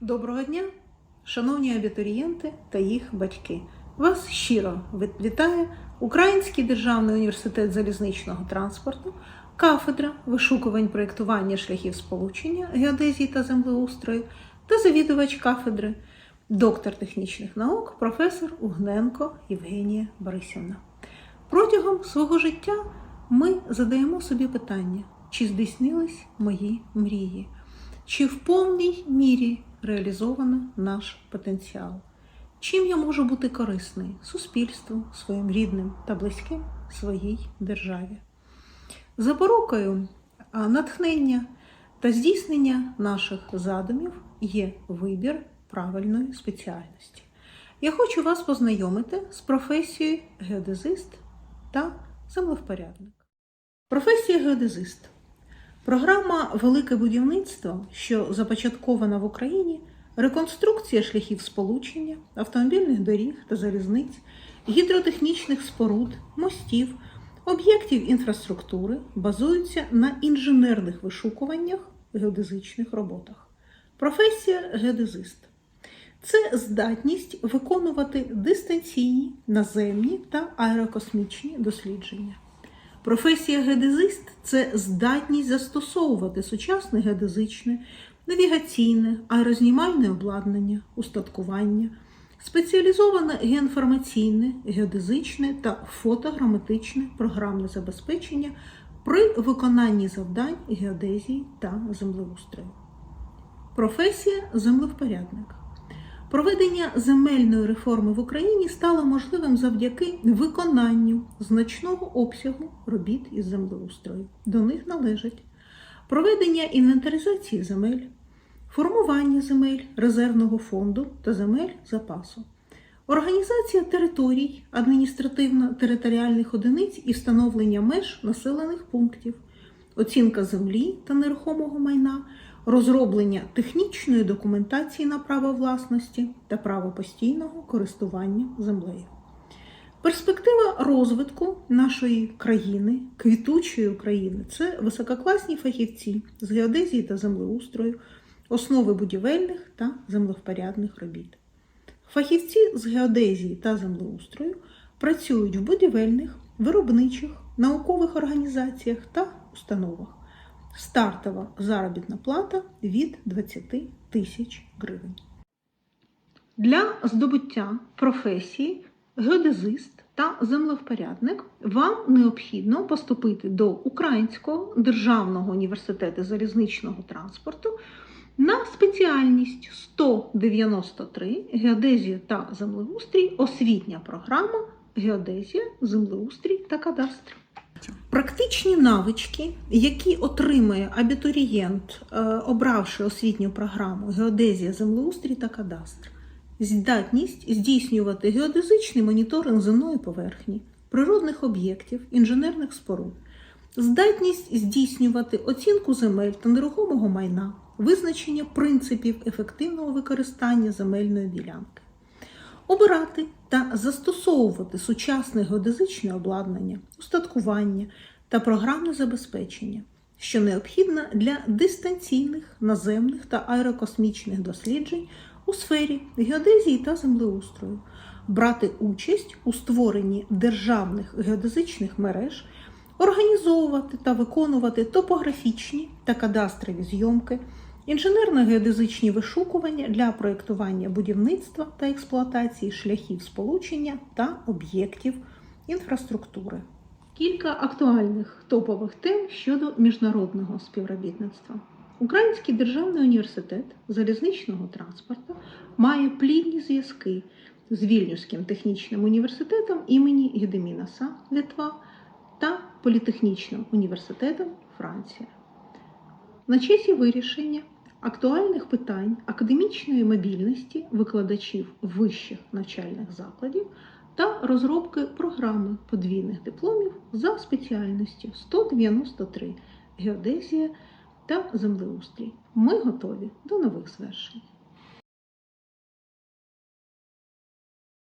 Доброго дня, шановні абітурієнти та їх батьки. Вас щиро вітає Український державний університет залізничного транспорту, кафедра вишукувань проєктування шляхів сполучення, геодезії та землеустрою та завідувач кафедри, доктор технічних наук, професор Угненко Євгенія Борисівна. Протягом свого життя ми задаємо собі питання, чи здійснились мої мрії, чи в повній мірі реалізовано наш потенціал. Чим я можу бути корисний суспільству, своїм рідним та близьким своїй державі? Запорукою натхнення та здійснення наших задумів є вибір правильної спеціальності. Я хочу вас познайомити з професією геодезист та землевпорядник. Професія геодезист. Програма Велике будівництво, що започаткована в Україні, реконструкція шляхів сполучення, автомобільних доріг та залізниць, гідротехнічних споруд, мостів, об'єктів інфраструктури базуються на інженерних вишукуваннях геодезичних роботах. Професія геодезист це здатність виконувати дистанційні, наземні та аерокосмічні дослідження. Професія геодезист це здатність застосовувати сучасне геодезичне, навігаційне, аерознімальне обладнання, устаткування, спеціалізоване геоінформаційне, геодезичне та фотограматичне програмне забезпечення при виконанні завдань геодезії та землеустрою. Професія землевпорядник. Проведення земельної реформи в Україні стало можливим завдяки виконанню значного обсягу робіт із землеустрою. До них належать проведення інвентаризації земель, формування земель резервного фонду та земель запасу, організація територій адміністративно-територіальних одиниць і встановлення меж населених пунктів, оцінка землі та нерухомого майна розроблення технічної документації на право власності та право постійного користування землею. Перспектива розвитку нашої країни, квітучої України це висококласні фахівці з геодезії та землеустрою, основи будівельних та землевпорядних робіт. Фахівці з геодезії та землеустрою працюють в будівельних, виробничих, наукових організаціях та установах. Стартова заробітна плата від 20 тисяч гривень. Для здобуття професії геодезист та землевпорядник вам необхідно поступити до Українського державного університету залізничного транспорту на спеціальність 193 геодезія та землеустрій, освітня програма Геодезія, землеустрій та кадастр. Практичні навички, які отримує абітурієнт, е, обравши освітню програму Геодезія, землеустрій та кадастр, здатність здійснювати геодезичний моніторинг земної поверхні, природних об'єктів, інженерних споруд, здатність здійснювати оцінку земель та нерухомого майна, визначення принципів ефективного використання земельної ділянки. Обирати та застосовувати сучасне геодезичне обладнання, устаткування та програмне забезпечення, що необхідно для дистанційних, наземних та аерокосмічних досліджень у сфері геодезії та землеустрою, брати участь у створенні державних геодезичних мереж, організовувати та виконувати топографічні та кадастрові зйомки інженерно-геодезичні вишукування для проєктування будівництва та експлуатації шляхів сполучення та об'єктів інфраструктури. Кілька актуальних топових тем щодо міжнародного співробітництва. Український державний університет залізничного транспорту має плідні зв'язки з Вільнюським технічним університетом імені Гедемінаса Литва та Політехнічним університетом Франція. На часі вирішення актуальних питань академічної мобільності викладачів вищих навчальних закладів та розробки програми подвійних дипломів за спеціальністю 193 геодезія та землеустрій. Ми готові до нових звершень.